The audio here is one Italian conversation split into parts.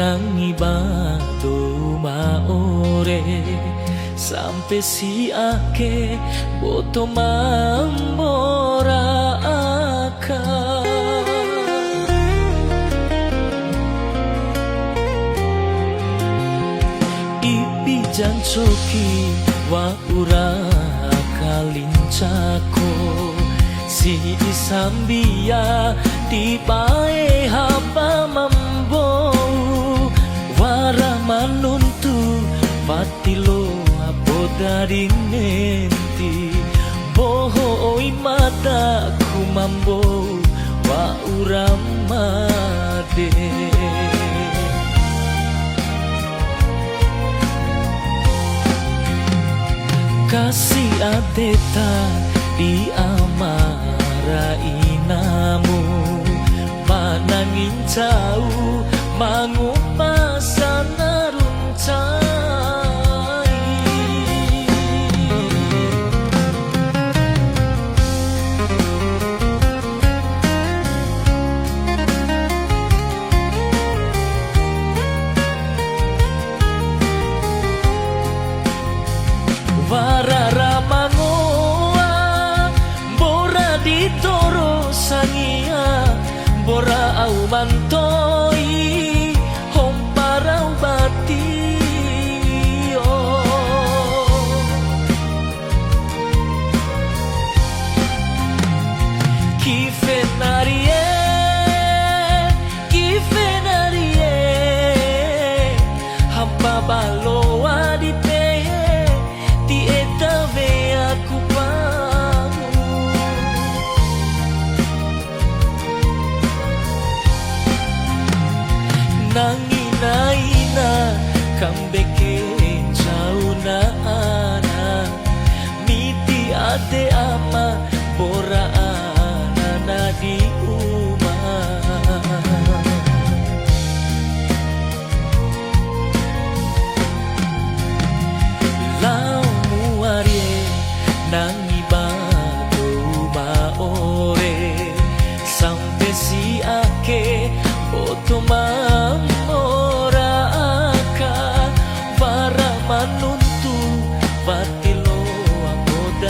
nang iba maore Sampai si ake boto mambora aka Ipi jancoki wa ura kalincako Si isambia pae hapa ti lo a boho oi mata ku mambo wa uramade kasih adeta di amara inamu panangin jauh mangu ditoro sangia bora au mantor na di ate ama ないな完璧ちゃうなな見てあてあまボラななりうま Lau muarie nangi batu baore sampai si ake otoma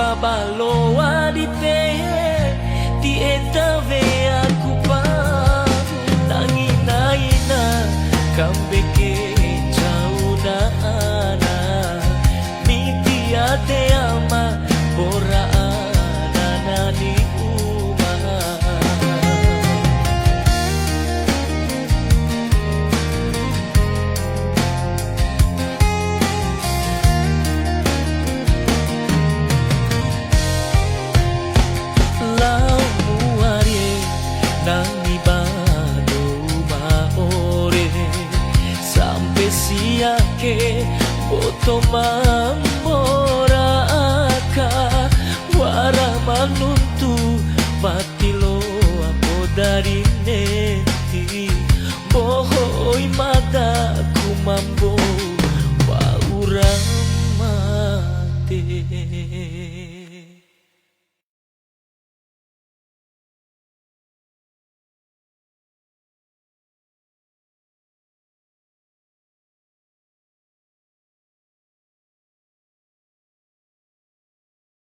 爸爸龙。si ake poto mamora ka wara manunta